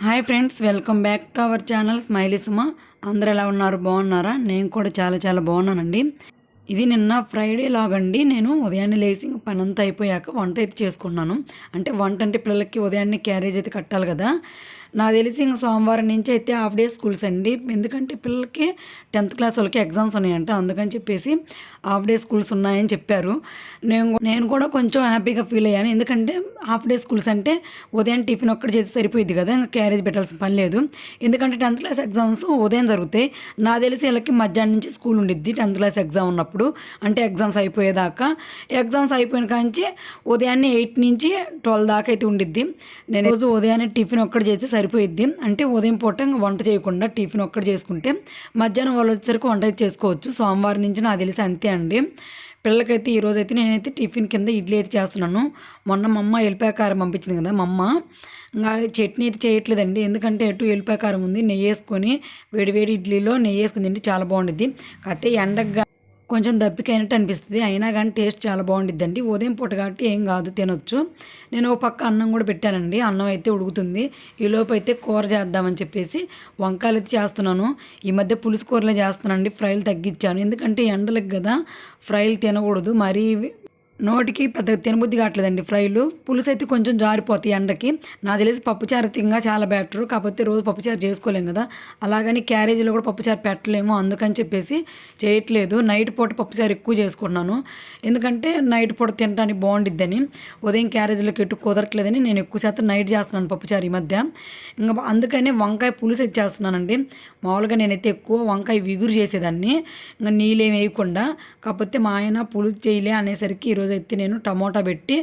Hi friends welcome back to our channel Smiley Suma. అందరు ఎలా ఉన్నారు? బాగున్నారా? నేను కూడా చాలా చాలా బాగున్నానండి. ఇది నిన్న ఫ్రైడే లాగండి నేను ఉదయాన్నే లేచి పనంతా పని అంతా అయిపోయాక వంట అయితే చేసుకున్నాను. అంటే వంట అంటే పిల్లలకి ఉదయాన్నే క్యారేజ్ అయితే కట్టాలి కదా. నాకు తెలిసి ఇంక సోమవారం నుంచి అయితే హాఫ్ డే స్కూల్స్ అండి. ఎందుకంటే పిల్లలకి టెన్త్ క్లాస్ వాళ్ళకి ఎగ్జామ్స్ ఉన్నాయంట. అందుకని చెప్పేసి హాఫ్ డే స్కూల్స్ ఉన్నాయని చెప్పారు. నేను నేను కూడా కొంచెం హ్యాపీగా ఫీల్ అయ్యాను. ఎందుకంటే హాఫ్ డే స్కూల్స్ అంటే ఉదయం టిఫిన్ ఒక్కటి చేసి సరిపోయింది కదా. ఇంకా క్యారేజ్ పెట్టాల్సిన పని లేదు. ఎందుకంటే టెన్త్ క్లాస్ ఎగ్జామ్స్ ఉదయం జరుగుతాయి. నా తెలిసి వీళ్ళకి మధ్యాహ్నం నుంచి స్కూల్ ఉండిద్ది టెన్త్ క్లాస్ ఎగ్జామ్ ఉన్నప్పుడు. అంటే ఎగ్జామ్స్ అయిపోయేదాకా. ఎగ్జామ్స్ అయిపోయిన కాంచి ఉదయాన్నే ఎయిట్ నుంచి ట్వెల్వ్ దాకా అయితే ఉండిద్ది. నేను రోజు ఉదయాన్నే టిఫిన్ ఒక్కటి చేస్తే సరిపోయిద్ది. అంటే ఉదయం పూట వంట చేయకుండా టిఫిన్ ఒక్కటి చేసుకుంటే మధ్యాహ్నం వాళ్ళు వచ్చేసరికి వంట చేసుకోవచ్చు. సోమవారం నుంచి నాకు తెలిసి అంతే అండి. పిల్లలకైతే ఈరోజు అయితే నేనైతే టిఫిన్ కింద ఇడ్లీ అయితే చేస్తున్నాను. మొన్న మా అమ్మ ఎల్లిపాయ పంపించింది కదా మా అమ్మ. ఇంకా చట్నీ అయితే చేయట్లేదండి. ఎందుకంటే ఎటు ఎల్లిపాయ ఉంది. నెయ్యి వేసుకొని వేడి వేడి ఇడ్లీలో నెయ్యి వేసుకుంది చాలా బాగుండిద్ది. కాకపోతే ఎండగా కొంచెం దప్పికైనట్టు అనిపిస్తుంది. అయినా కానీ టేస్ట్ చాలా బాగుండిద్దండి. ఉదయం పూట కాబట్టి ఏం కాదు తినొచ్చు. నేను ఒక పక్క అన్నం కూడా పెట్టానండి. అన్నం అయితే ఉడుకుతుంది. ఈ లోపు అయితే కూర చేద్దామని చెప్పేసి వంకాయలు అయితే చేస్తున్నాను. ఈ మధ్య పులుసు కూరలే చేస్తానండి ఫ్రైలు తగ్గించాను. ఎందుకంటే ఎండలకు కదా ఫ్రైలు తినకూడదు. మరీ నోటికి పెద్ద తినబుద్ధి కావట్లేదండి. ఫ్రైలు పులుసు అయితే కొంచెం జారిపోతాయి ఎండకి. నాకు తెలిసి పప్పుచారు తింగా చాలా బెటర్. కాకపోతే రోజు పప్పుచారు చేసుకోలేం కదా. అలాగని క్యారేజీలో కూడా పప్పుచారు పెట్టలేము. అందుకని చెప్పేసి చేయట్లేదు. నైట్ పూట పప్పుచారు ఎక్కువ చేసుకుంటున్నాను. ఎందుకంటే నైట్ పూట తినడానికి బాగుండిద్దని. ఉదయం క్యారేజీలోకి ఎటు కుదరట్లేదని నేను ఎక్కువ శాతం నైట్ చేస్తున్నాను పప్పుచారు ఈ మధ్య. ఇంకా అందుకనే వంకాయ పులుసు ఇచ్చేస్తున్నానండి మామూలుగా నేనైతే ఎక్కువ వంకాయ విగురు చేసేదాన్ని. ఇంకా నీళ్ళేం వేయకుండా. కాకపోతే మా ఆయన పులుసు చేయలే అనేసరికి ఈరోజు ఎత్తి నేను టమోటా పెట్టి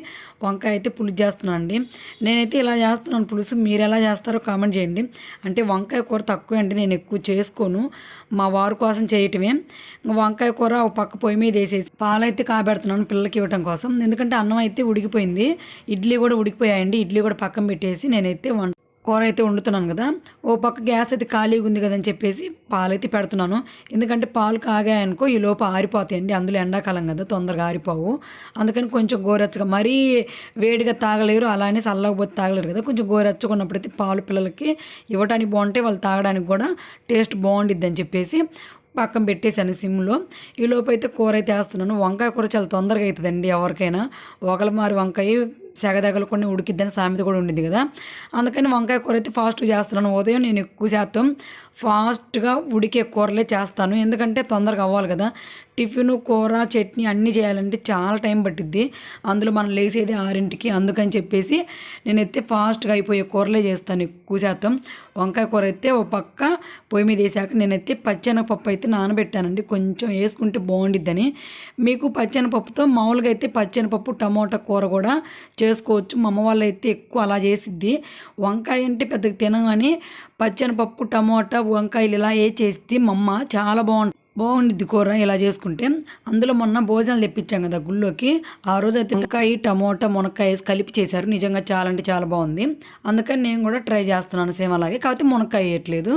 వంకాయ అయితే పులుసు చేస్తున్నాను అండి. నేనైతే ఇలా చేస్తున్నాను పులుసు. మీరు ఎలా చేస్తారో కామెంట్ చేయండి. అంటే వంకాయ కూర తక్కువ అండి. నేను ఎక్కువ చేసుకోను. మా వారి కోసం చేయటమే. వంకాయ కూర ఒక పక్క పొయ్యి మీద వేసేసి పాలైతే కాబెడుతున్నాను పిల్లలకి ఇవ్వటం కోసం. ఎందుకంటే అన్నం అయితే ఉడికిపోయింది. ఇడ్లీ కూడా ఉడికిపోయాయండి. ఇడ్లీ కూడా పక్కన పెట్టేసి నేనైతే వంట కూర అయితే వండుతున్నాను కదా. ఓ పక్క గ్యాస్ అయితే ఖాళీగా ఉంది కదని చెప్పేసి పాలు అయితే పెడుతున్నాను. ఎందుకంటే పాలు కాగాయనుకో ఈ లోపు ఆరిపోతాయండి. అందులో ఎండాకాలం కదా తొందరగా ఆరిపోవు. అందుకని కొంచెం గోరెచ్చగా మరీ వేడిగా తాగలేరు. అలానే చల్లకపోతే తాగలేరు కదా. కొంచెం గోరెచ్చగా ఉన్నప్పుడైతే పాలు పిల్లలకి ఇవ్వడానికి బాగుంటాయి. వాళ్ళు తాగడానికి కూడా టేస్ట్ బాగుండిద్ది అని చెప్పేసి పక్కన పెట్టేశాను సిమ్లో. ఈ లోపు అయితే కూర అయితే వేస్తున్నాను. వంకాయ కూర చాలా తొందరగా అవుతుందండి ఎవరికైనా. ఒకల మారి వంకాయ సెగదగలకుండా ఉడికిద్దని సామెత కూడా ఉండింది కదా. అందుకని వంకాయ కూర అయితే ఫాస్ట్గా చేస్తున్నాను ఉదయం నేను ఎక్కువ శాతం ఫాస్ట్గా ఉడికే కూరలే చేస్తాను. ఎందుకంటే తొందరగా అవ్వాలి కదా. టిఫిన్ కూర చట్నీ అన్నీ చేయాలంటే చాలా టైం పట్టిద్ది. అందులో మనం లేసేది ఆరింటికి. అందుకని చెప్పేసి నేనైతే ఫాస్ట్గా అయిపోయే కూరలే చేస్తాను ఎక్కువ శాతం వంకాయ కూర అయితే ఓ పక్క పొయ్యి మీద వేసాక నేనైతే పచ్చెనగపప్పు అయితే నానబెట్టానండి. కొంచెం వేసుకుంటే బాగుండిద్దని. మీకు పచ్చెనపప్పుతో మామూలుగా అయితే పచ్చెనపప్పు టమోటా కూర కూడా చేసుకోవచ్చు. మా అమ్మ వాళ్ళు అయితే ఎక్కువ అలా చేసిద్ది. వంకాయ అంటే పెద్దగా తినగానే పచ్చెనపప్పు టమోటా వంకాయలు ఇలా ఏ చేస్తే మా అమ్మ చాలా బాగుంటుంది. బాగుండిద్ది కూర ఇలా చేసుకుంటే. అందులో మొన్న భోజనాలు తెప్పించాం కదా గుళ్ళోకి. ఆ రోజు అయితే వంకాయ టమోటా మునక్కాయ వేసి కలిపి చేశారు. నిజంగా చాలా అంటే చాలా బాగుంది. అందుకని నేను కూడా ట్రై చేస్తున్నాను సేమ్ అలాగే. కాకపోతే మునక్కాయ వేయట్లేదు.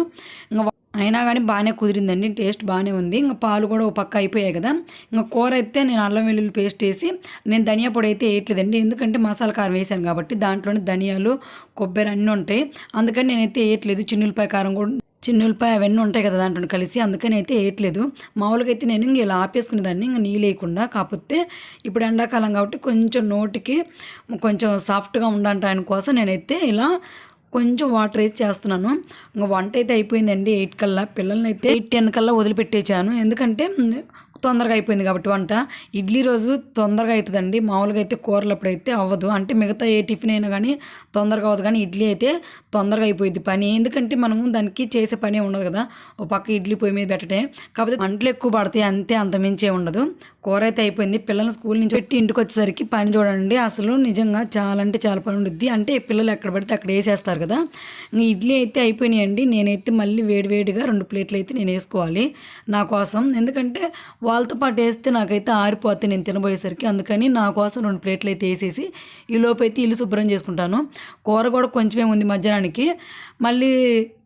ఇంకా అయినా కానీ బాగానే కుదిరిందండి. టేస్ట్ బాగానే ఉంది. ఇంకా పాలు కూడా ఒక పక్క అయిపోయాయి కదా. ఇంకా కూర అయితే నేను అల్లం వెల్లుల్లి పేస్ట్ వేసి నేను ధనియా పొడి అయితే వేయట్లేదండి. ఎందుకంటే మసాలా కారం వేసాను కాబట్టి దాంట్లోనే ధనియాలు కొబ్బరి అన్నీ ఉంటాయి. అందుకని నేనైతే వేయట్లేదు. చిన్నులపాయ కారం కూడా చిన్నులపాయ అవన్నీ ఉంటాయి కదా దాంట్లో కలిసి అందుకని అయితే వేయట్లేదు. మామూలుగా అయితే నేను ఇంక ఇలా ఆపేసుకునేదాన్ని ఇంకా నీళ్ళు వేయకుండా కాకపోతే ఇప్పుడు ఎండాకాలం కాబట్టి కొంచెం నోటికి కొంచెం సాఫ్ట్గా ఉండటానికి కోసం నేనైతే ఇలా కొంచెం వాటర్ వేసి చేస్తున్నాను. ఇంకా వంట అయితే అయిపోయిందండి ఎయిట్ కల్లా. పిల్లల్ని అయితే ఎయిట్ టెన్ కల్లా వదిలిపెట్టేచాను ఎందుకంటే తొందరగా అయిపోయింది కాబట్టి వంట. ఇడ్లీ రోజు తొందరగా అవుతుందండి మామూలుగా అయితే కూరలు అప్పుడైతే అవ్వదు. అంటే మిగతా ఏ టిఫిన్ అయినా కానీ తొందరగా అవ్వదు. కానీ ఇడ్లీ అయితే తొందరగా అయిపోయింది పని. ఎందుకంటే మనము దానికి చేసే పని ఉండదు కదా. ఒక పక్క ఇడ్లీ పొయ్యి మీద పెట్టడే కాకపోతే వంటలు ఎక్కువ పడతాయి. అంతే అంత మించే ఉండదు. కూర అయితే అయిపోయింది. పిల్లల్ని స్కూల్ నుంచి పెట్టి ఇంటికి వచ్చేసరికి పని చూడండి. అసలు నిజంగా చాలా అంటే చాలా పని ఉండుద్ది. అంటే పిల్లలు ఎక్కడ పడితే అక్కడ వేసేస్తారు కదా. ఇడ్లీ అయితే అయిపోయినాయండి. నేనైతే మళ్ళీ వేడివేడిగా రెండు ప్లేట్లు అయితే నేను వేసుకోవాలి నా కోసం. ఎందుకంటే వాళ్ళతో పాటు వేస్తే నాకైతే ఆరిపోతే నేను తినబోయేసరికి. అందుకని నా కోసం రెండు ప్లేట్లు అయితే వేసేసి ఈ లోపు అయితే ఇల్లు శుభ్రం చేసుకుంటాను. కూర కూడా కొంచెమే ఉంది మధ్యాహ్నానికి. మళ్ళీ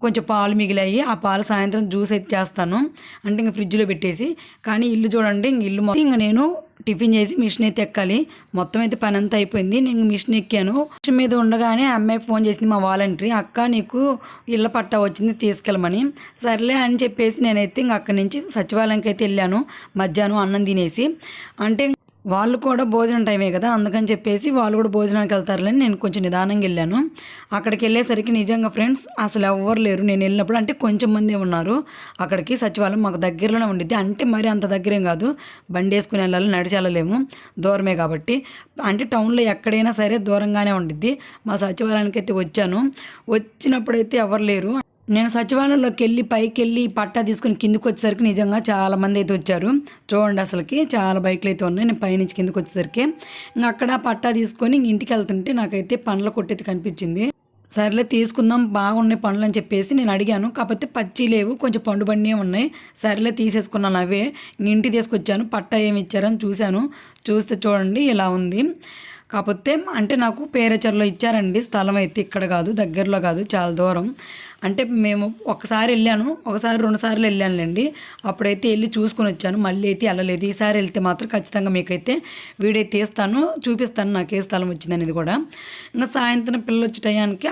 కొంచెం పాలు మిగిలాయి ఆ పాలు సాయంత్రం జ్యూస్ అయితే చేస్తాను. అంటే ఇంక ఫ్రిడ్జ్లో పెట్టేసి కానీ ఇల్లు చూడండి ఇంక ఇల్లు మొత్తం ఇంక నేను టిఫిన్ చేసి మిషన్ అయితే ఎక్కాలి. మొత్తం అయితే పని అంతా అయిపోయింది. నేను మిషన్ ఎక్కాను. మిషన్ మీద ఉండగానే అమ్మాయి ఫోన్ చేసింది మా వాలంటరీ అక్క నీకు ఇళ్ళ పట్టా వచ్చింది తీసుకెళ్ళమని. సర్లే అని చెప్పేసి నేనైతే ఇంక అక్కడి నుంచి సచివాలయంకి అయితే వెళ్ళాను. మధ్యాహ్నం అన్నం తినేసి అంటే వాళ్ళు కూడా భోజనం టైమే కదా అందుకని చెప్పేసి వాళ్ళు కూడా భోజనానికి వెళ్తారులని నేను కొంచెం నిదానంగా వెళ్ళాను. అక్కడికి వెళ్ళేసరికి నిజంగా ఫ్రెండ్స్ అసలు ఎవ్వరు లేరు. నేను వెళ్ళినప్పుడు అంటే కొంచెం మందే ఉన్నారు. అక్కడికి సచివాలయం మాకు దగ్గరలోనే ఉండిద్ది. అంటే మరి అంత దగ్గరేం కాదు. బండి వేసుకుని వెళ్ళాలి నడిచి వెళ్ళలేము దూరమే కాబట్టి. అంటే టౌన్లో ఎక్కడైనా సరే దూరంగానే ఉండిద్ది. మా సచివాలయానికి అయితే వచ్చాను. వచ్చినప్పుడైతే ఎవరు లేరు. నేను సచివాలయంలోకి వెళ్ళి పైకి వెళ్ళి పట్టా తీసుకుని కిందకి వచ్చేసరికి నిజంగా చాలా మంది అయితే వచ్చారు. చూడండి అసలుకి చాలా బైక్లు అయితే ఉన్నాయి. నేను పైనుంచి కిందకి వచ్చేసరికి ఇంకా అక్కడ పట్టా తీసుకొని ఇంటికి వెళ్తుంటే నాకైతే పండ్ల కొట్టేది కనిపించింది. సర్లే తీసుకుందాం బాగున్నాయి పండ్లు అని చెప్పేసి నేను అడిగాను. కాకపోతే పచ్చి లేవు కొంచెం పండు బండి ఉన్నాయి. సర్లే తీసేసుకున్నాను అవే. ఇంటి తీసుకొచ్చాను పట్టా ఏమి ఇచ్చారని చూశాను. చూస్తే చూడండి ఇలా ఉంది. కాకపోతే అంటే నాకు పేరచర్లో ఇచ్చారండి. స్థలం అయితే ఇక్కడ కాదు దగ్గరలో కాదు చాలా దూరం. అంటే మేము ఒకసారి వెళ్ళాను ఒకసారి రెండు సార్లు వెళ్ళానులేండి. అప్పుడైతే వెళ్ళి చూసుకొని వచ్చాను. మళ్ళీ అయితే వెళ్ళలేదు. ఈసారి వెళ్తే మాత్రం ఖచ్చితంగా మీకైతే వీడియో తీస్తాను చూపిస్తాను నాకు ఏ స్థలం వచ్చింది అనేది కూడా. ఇంకా సాయంత్రం పిల్లలు వచ్చే టయానికి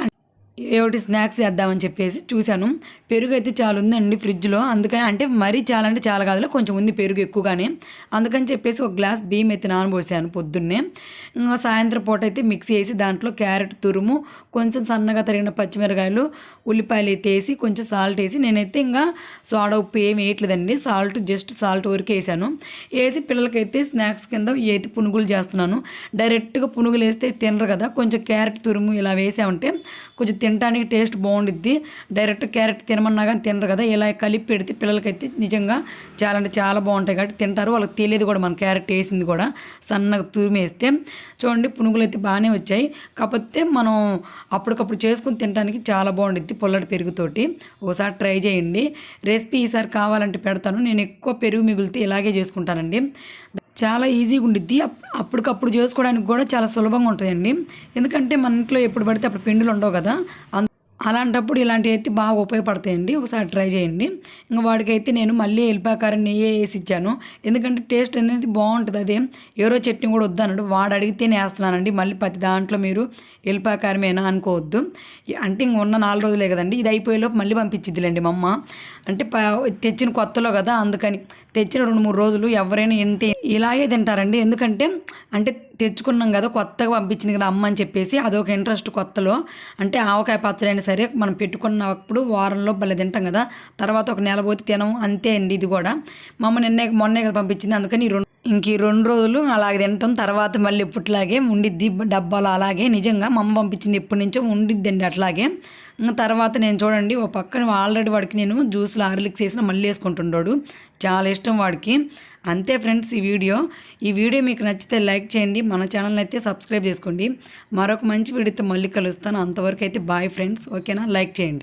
ఏమిటి స్నాక్స్ చేద్దామని చెప్పేసి చూశాను. పెరుగు అయితే చాలా ఉందండి ఫ్రిడ్జ్లో. అందుకని అంటే మరీ చాలా అంటే చాలా కాదు కొంచెం ఉంది పెరుగు ఎక్కువగానే. అందుకని చెప్పేసి ఒక గ్లాస్ బియ్యం అయితే నానబోసాను పొద్దున్నే. సాయంత్రం పూట అయితే మిక్సీ వేసి దాంట్లో క్యారెట్ తురుము కొంచెం సన్నగా తరిగిన పచ్చిమిరకాయలు ఉల్లిపాయలు అయితే వేసి కొంచెం సాల్ట్ వేసి నేనైతే ఇంకా సోడా ఉప్పు ఏమి వేయట్లేదండి. సాల్ట్ జస్ట్ సాల్ట్ వరకు వేసాను. వేసి పిల్లలకైతే స్నాక్స్ కింద అయితే పునుగులు చేస్తున్నాను. డైరెక్ట్గా పునుగులు వేస్తే తినరు కదా. కొంచెం క్యారెట్ తురుము ఇలా వేసామంటే కొంచెం తినడానికి టేస్ట్ బాగుండిద్ది. డైరెక్ట్ క్యారెట్ తినమన్నా కానీ తినరు కదా. ఇలా కలిపి పెడితే పిల్లలకైతే నిజంగా చాలా అంటే చాలా బాగుంటాయి కాబట్టి తింటారు. వాళ్ళకి తెలియదు కూడా మన క్యారెట్ వేసింది కూడా. సన్నగా తురిమేస్తే చూడండి పునుగులు అయితే బాగానే వచ్చాయి. కాకపోతే మనం అప్పటికప్పుడు చేసుకుని తినడానికి చాలా బాగుండిద్ది పొల్లటి పెరుగుతోటి. ఒకసారి ట్రై చేయండి. రెసిపీ ఈసారి కావాలంటే పెడతాను. నేను ఎక్కువ పెరుగు మిగిలితే ఇలాగే చేసుకుంటానండి. చాలా ఈజీగా ఉండిద్ది. అప్పటికప్పుడు చేసుకోవడానికి కూడా చాలా సులభంగా ఉంటుందండి. ఎందుకంటే మన ఇంట్లో ఎప్పుడు పడితే అప్పుడు పిండిలు ఉండవు కదా. అలాంటప్పుడు ఇలాంటివి అయితే బాగా ఉపయోగపడతాయండి. ఒకసారి ట్రై చేయండి. ఇంకా వాడికైతే నేను మళ్ళీ ఎల్లిపాకారం నెయ్యి వేసి ఇచ్చాను ఎందుకంటే టేస్ట్ అనేది బాగుంటుంది అదే. ఎవరో చట్నీ కూడా వద్దన్నాడు. వాడు అడిగితేనే వేస్తున్నానండి. మళ్ళీ ప్రతి దాంట్లో మీరు ఎల్లిపాకారమేనా అనుకోవద్దు. అంటే ఇంక ఉన్న నాలుగు రోజులే కదండి. ఇది అయిపోయేలోపు మళ్ళీ పంపించిద్దిలేండి మా అమ్మ. అంటే తెచ్చిన కొత్తలో కదా అందుకని తెచ్చిన రెండు మూడు రోజులు ఎవరైనా ఎంత ఇలాగే తింటారండి. ఎందుకంటే అంటే తెచ్చుకున్నాం కదా కొత్తగా పంపించింది కదా అమ్మ అని చెప్పేసి అదొక ఇంట్రెస్ట్ కొత్తలో. అంటే ఆవకాయ పచ్చడి అయినా సరే మనం పెట్టుకున్నప్పుడు వారంలో భలే తింటాం కదా. తర్వాత ఒక నెల పోతే తినం అంతే అండి ఇది కూడా. మా అమ్మ నిన్నే మొన్నే కదా పంపించింది అందుకని రెండు ఇంక ఈ రెండు రోజులు అలాగే తింటాం. తర్వాత మళ్ళీ ఇప్పట్లాగే ఉండిద్ది డబ్బాలు అలాగే. నిజంగా మా అమ్మ పంపించింది ఎప్పటి నుంచో ఉండిద్దండి అట్లాగే. తర్వాత నేను చూడండి ఓ పక్కన ఆల్రెడీ వాడికి నేను జ్యూస్లో ఆర్లిక్స్ వేసిన మళ్ళీ వేసుకుంటున్నాడు చాలా ఇష్టం వాడికి. అంతే ఫ్రెండ్స్ ఈ వీడియో. ఈ వీడియో మీకు నచ్చితే లైక్ చేయండి మన ఛానల్ని అయితే సబ్స్క్రైబ్ చేసుకోండి. మరొక మంచి వీడియోతో మళ్ళీ కలుస్తాను. అంతవరకు అయితే బాయ్ ఫ్రెండ్స్. ఓకేనా? లైక్ చేయండి.